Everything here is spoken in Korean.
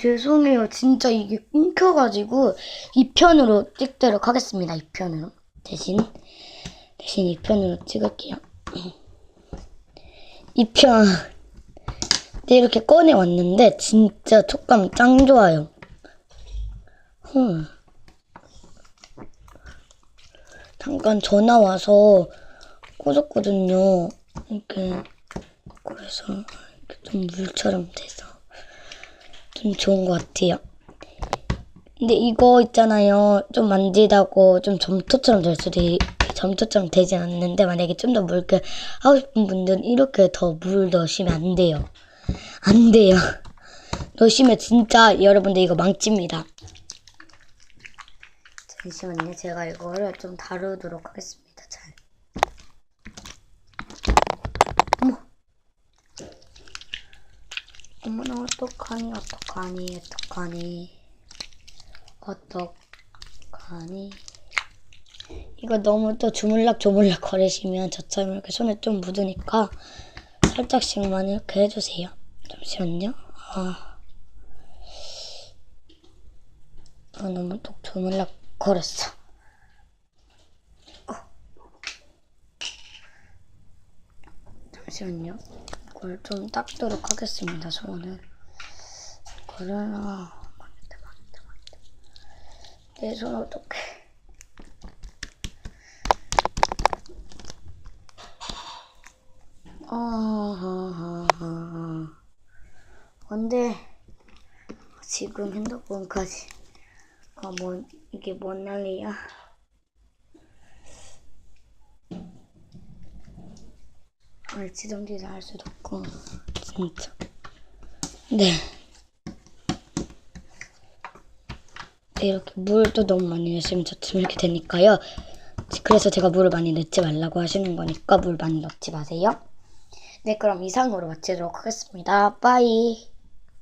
죄송해요. 진짜 이게 끊겨가지고 2편으로 찍도록 하겠습니다. 2편으로. 대신, 대신 2편으로 찍을게요. 2편. 네, 이렇게 꺼내왔는데 진짜 촉감 짱 좋아요. 헐. 잠깐 전화 와서 꽂았거든요. 이렇게 그래서 이렇게 좀 물처럼 돼서 좀 좋은 것 같아요. 근데 이거 있잖아요. 좀 만지다고 좀 점토처럼 될 수도 있, 점토처럼 되진 않는데 만약에 좀 더 묽게 하고 싶은 분들은 이렇게 더 물 넣으시면 안 돼요. 안 돼요. 넣으시면 진짜 여러분들 이거 망칩니다. 잠시만요. 제가 이거를 좀 다루도록 하겠습니다. 잘. 어머. 어떡하니 어떡하니 어떡하니 어떡하니 이거 너무 또 주물락 주물락 거리시면 저처럼 이렇게 손에 좀 묻으니까 살짝씩만 이렇게 해주세요. 잠시만요. 아, 아 너무 또 주물락 거렸어. 어. 잠시만요. 이걸 좀 닦도록 하겠습니다. 이 아, 망했다 망했다 망했다. 내 손 어떡해. 아하하하. 근데 지금 핸드폰까지 아 뭐 이게 뭔 난리야? 알지정지를 할 수도 없고 진짜 네 네, 이렇게 물도 너무 많이 넣으시면 이렇게 되니까요. 그래서 제가 물을 많이 넣지 말라고 하시는 거니까 물 많이 넣지 마세요. 네 그럼 이상으로 마치도록 하겠습니다. 빠이